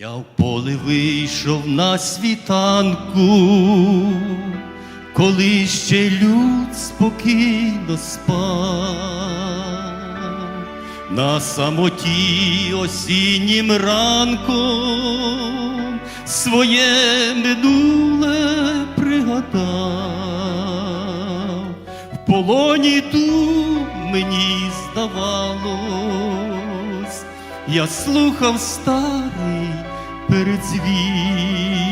Я в поле вийшов на світанку, коли ще люд спокійно спав, на самоті осіннім ранком своє минуле пригадав, в полоні тут мені здавалось, я слухав старий передзвін,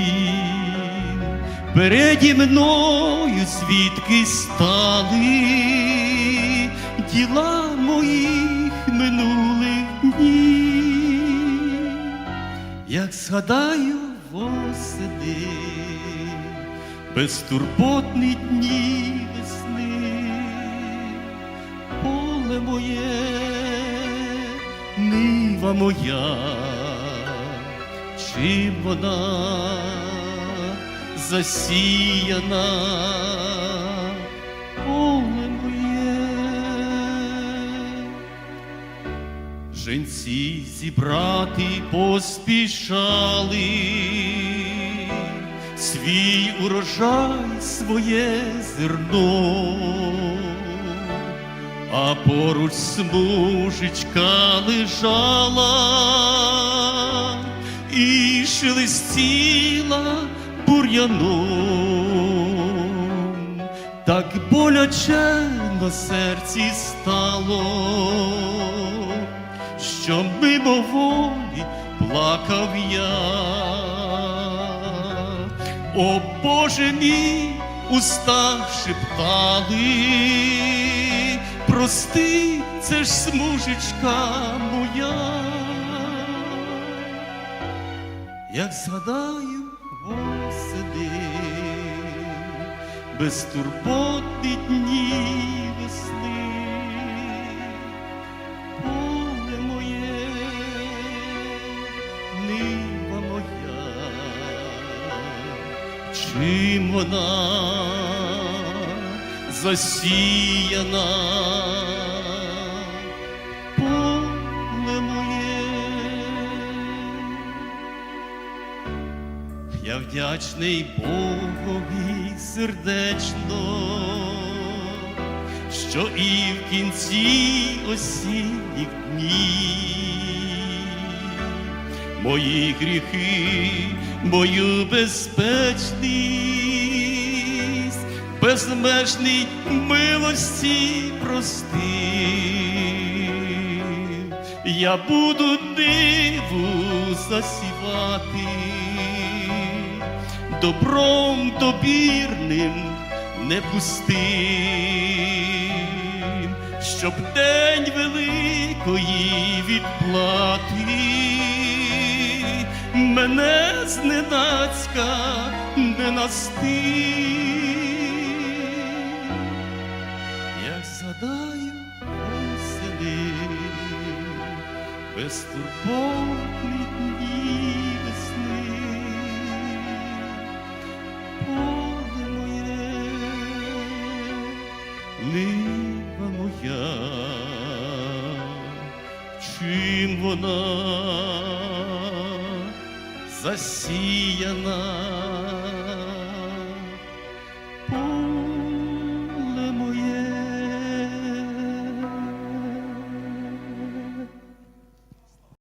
переді мною звідки стали. Діла моїх минулих днів, як згадаю восени, безтурботні дні весни, поле моє, нива моя, чим вона засіяна, поле моє. Женці зібрати поспішали, свій урожай, своє зерно, а поруч смужечка лежала шелестіла бур'яном, так боляче на серці стало що мимоволі плакав я. О Боже мій, уста шептали, прости, це ж смужечка моя. Як згадаю восени, безтурботні дні весни поле моє, нива моя, чим вона засіяна, Я вдячний Богові сердечно, що і в кінці осінніх днів мої гріхи, мою безпечність, безмежній милості простив. Я буду ниву засівати добром добірним не пустим, щоб день великої відплати мене зненацька не настиг. Як згадаю осени, безтурботні дні нива моя, чим вона засіяна.